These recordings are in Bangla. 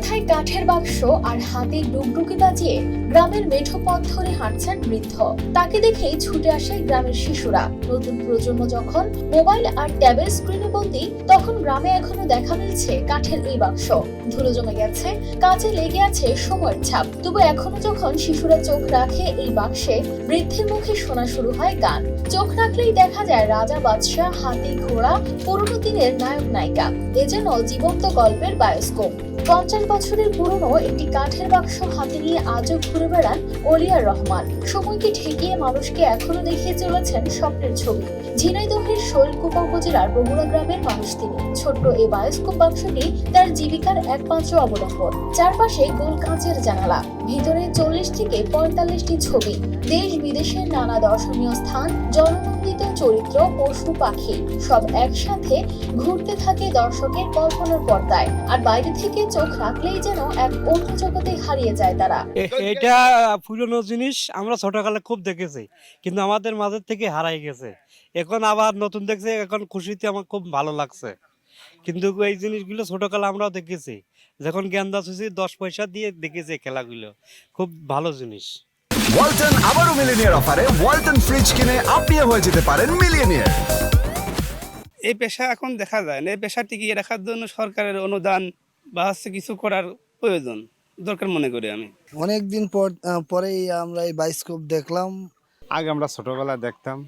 মাথায় কাঠের বাক্স আর হাতে ডুগডুগি বাজিয়ে গ্রামের মেঠো পথ ধরে হাঁটছেন বৃদ্ধ। তাকে দেখেই ছুটে আসে গ্রামের শিশুরা। নতুন প্রজন্ম যখন মোবাইল আর ট্যাবের স্ক্রিনে বন্দি, তখন গ্রামে এখনও দেখা মিলছে কাঠের এই বাক্স। ধুলো জমে গেছে কাজে লেগে আছে সময়ের ছাপ। তবু এখনও যখন শিশুরা চোখ রাখে এই বাক্সে, বৃদ্ধের মুখে শোনা শুরু হয় গান। চোখ রাখলেই দেখা যায় রাজা বাদশাহ হাতি ঘোড়া, পুরনো দিনের নায়ক নায়িকা এ যেন জীবন্ত গল্পের বায়োস্কোপ। পঞ্চাশ বছরের পুরনো একটি কাঠের বাক্স হাতে নিয়ে আজও ঘুরে বেড়ান অলিয়ার রহমান। সময়কে ঠেকিয়ে মানুষকে এখনও দেখিয়ে চলেছেন স্বপ্নের ছবি? ঝিনাইদহের শৈলকুপা উপজেলার বগুড়া গ্রামের মানুষ তিনি। ছোট্ট এই বায়োস্কোপ বাক্সটি তার জীবিকার একমাত্র অবলম্বন। চারপাশে গোল কাঁচের জানালা, ভিতরে চল্লিশ থেকে পঁয়তাল্লিশটি ছবি, দেশ বিদেশের নানা দর্শনীয় স্থান, জননন্দিত চরিত্র, পশু, পাখি, সব একসাথে ঘুরতে থাকে দর্শকের কল্পনার পর্দায়। আর বাইরে থেকে চোখ রাখলেই যেন এক অন্য জগতে হারিয়ে যায় তারা। এটা পুরনো জিনিস আমরা ছোটকালে খুব দেখেছি কিন্তু আমাদের মাঝের থেকে হারাই গেছে। এখন আবার নতুন দেখছে এখন খুশিতে আমার খুব ভালো লাগছে। কিন্তু এই জিনিসগুলো ছোটকালে আমরাও দেখেছি। যখন জ্ঞানদাস হয়েছি দশ পয়সা দিয়ে দেখেছি খেলাগুলো। খুব ভালো জিনিস। ওয়ালটন আবারও মিলিনিয়ার অফারে ওয়ালটন ফ্রিজ কিনে আপনিও হয়ে যেতে পারেন মিলিয়নিয়ার। এই পেশা এখন দেখা যায় না। এই পেশা টিকিয়ে রাখার জন্য সরকারের অনুদান বা হচ্ছে কিছু করার প্রয়োজন দরকার মনে করি আমি। অনেক দিন পর পরেই আমরা এই বাইস্কোপ দেখলাম। আগে আমরা ছোটবেলায় দেখতাম।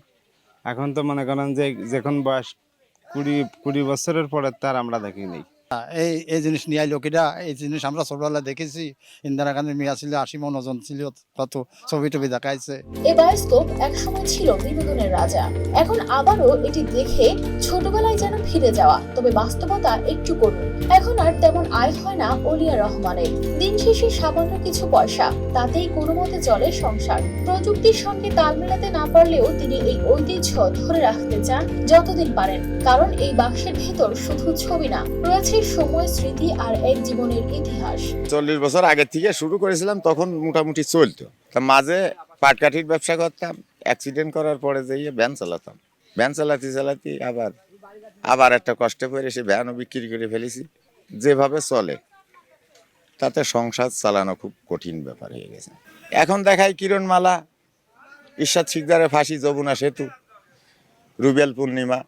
এখন তো মনে করেন যে যখন বয়স কুড়ি কুড়ি বছরের পরে তার আমরা দেখিনি। নেই এই এই জিনিস নিয়ে কিনা এই জিনিস আমরা ছোটবেলা দেখেছি। ইন্দিরা গান্ধীর মেয়া ছিল আশি মন ওজন ছিল কত ছবি টবি দেখাইছে। এ বায়োস্কোপ একসময় ছিল বিনোদনের রাজা। এখন আবারও এটি দেখে ছোটবেলায় যেন ফিরে যাওয়া, তবে বাস্তবতা একটু করুন। এখন আর তেমন আয় হয় না অলিয়া রহমানের। দিন শেষে সামান্য কিছু পয়সা, তাতেই কোনো মতে চলে সংসার। প্রযুক্তির সঙ্গে তাল মেলাতে না পারলেও তিনি এই ঐতিহ্য ধরে রাখতে চান যতদিন পারেন। কারণ এই বাক্সের ভেতর শুধু ছবি না, রয়েছে সময় স্মৃতি আর এক জীবনের ইতিহাস। চল্লিশ বছর আগের থেকে শুরু করেছিলাম, তখন মোটামুটি চলতো। তা মাঝে পাটকাঠির ব্যবসা করতাম অ্যাক্সিডেন্ট করার পরে যেয়ে ভ্যান চালাতাম। ভ্যান চালাতে চালাতে আবার আবার একটা কষ্টে পড়ে সে ভ্যানও বিক্রি করে ফেলেছি। যেভাবে চলে, তাতে সংসার চালানো খুব কঠিন ব্যাপার হয়ে গেছে। এখন দেখায় কিরণমালা ঈশ্বর শিকদারের ফাঁসি, যমুনা সেতু, রুবেল পূর্ণিমা,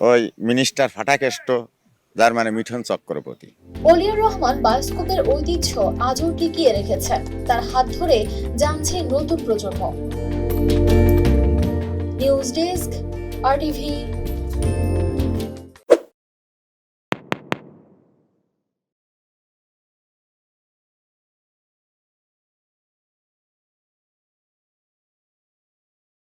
ওই মিনিস্টার ফাটাকেষ্ট যার মানে মিঠন চক্রবর্তী। অলিয়ার রহমান বায়োস্কোপের ঐতিহ্য আজও টিকিয়ে রেখেছেন। তার হাত ধরে জানছে নতুন প্রজন্ম। নিউজ ডেস্ক, আর টিভি